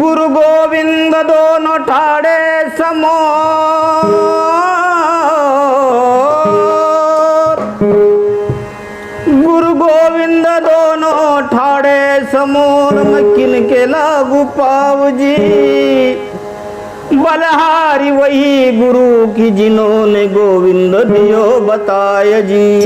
गुरु गोविंद दोन ठाडे किन मकीन केला गुपावजी. बलहारी वही गुरु की जिन्होंने गोविंद दियो बताय जी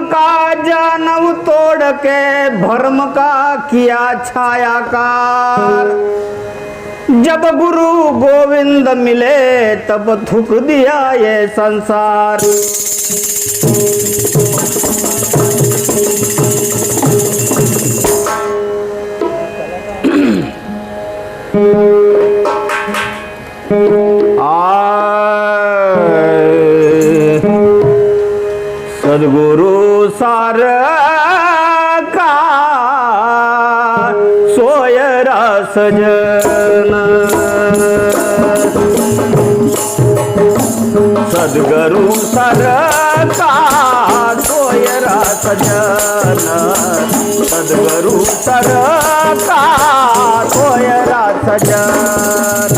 का जानव तोड़ के भ्रम का किया छायाकार। जब गुरु गोविंद मिले, तब थुक दिया ये संसार। सद्गुरु सार का? सोय सजन सद्गुरु सर का? सोय सजन सद्गुरु सर का? सोय सजन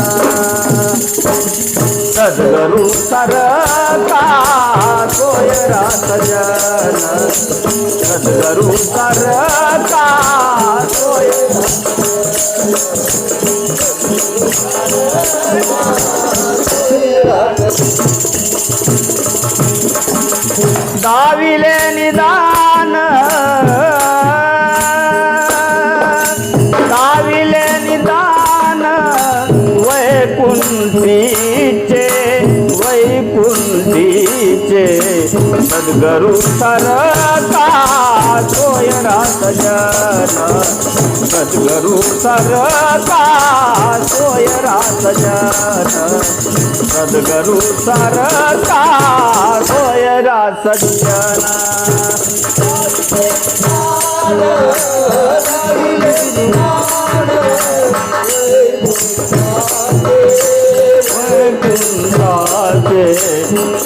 सद्गुरु सरका सोयरा सजन करू करता दाविले निदान. दाविले निदान. वैकुंठीचे वैकुंठीचे सद्गुरु सरता. सोयरा सजन सद्गुरु सरका सोयरा सजन सद्गुरु सरका सोयरा सज्जन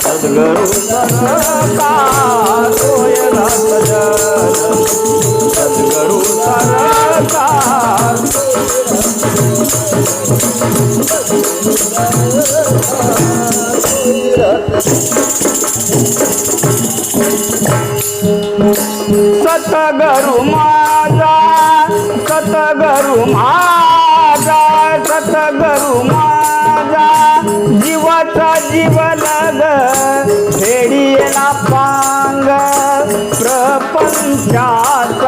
सद्गुरु सरका सतगरु माझा सतगरु माझा सतगरु माझा जीवाचा जीव लग फेडीला पांग प्रपंचात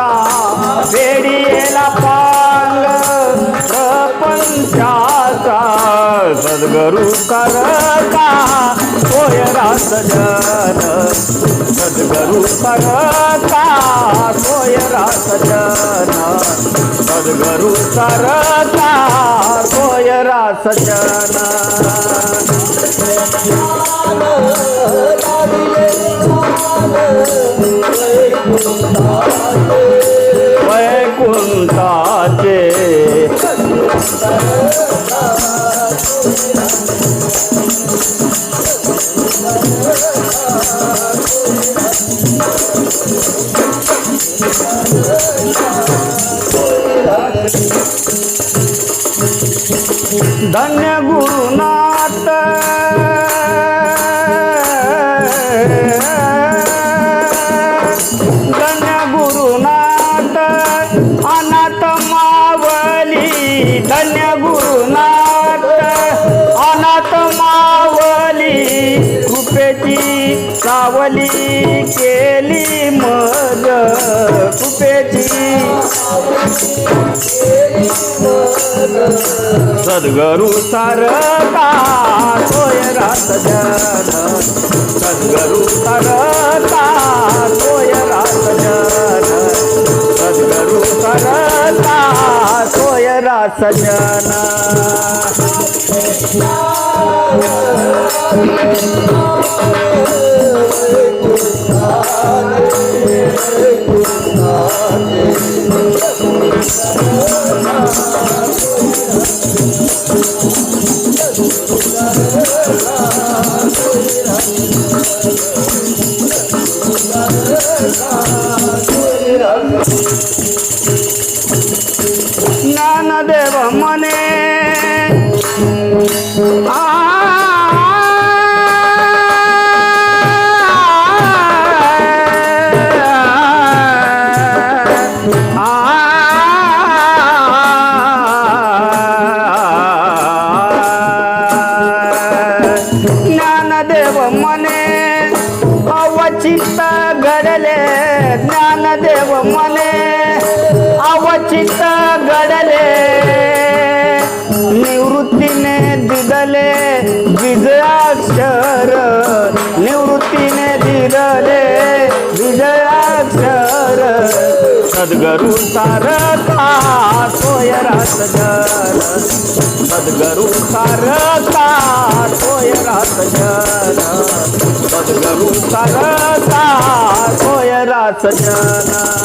सद्गुरु का सोयरा सजन सद्गुरु कर का सोयरा सजन सद्गुरु करता सोयरा सजन वैकुंठाचे धन्य गुरुनाथ। धन्य गुरुनाथ अनाथ मावली। धन्य गुरुनाथ अनाथ मावली। कृपेची सावली केली मग। कृपेची सद्गुरु सारका सोयरा जन। सद्गुरु सारका सोयरा जन। सद्गुरु सारका सजन ज्ञानदेव मने आ ज्ञानदेव मने अवचित घडले ज्ञानदेव मने चित्त गडले निवृत्तीने दिदले विजयाक्षर निवृत्तीने दिदले विजयाक्षर. सद्गुरु सारता सोयरा जर सद्गुरु सारता सोयरा जर सद्गुरु सारता सोयरा सजन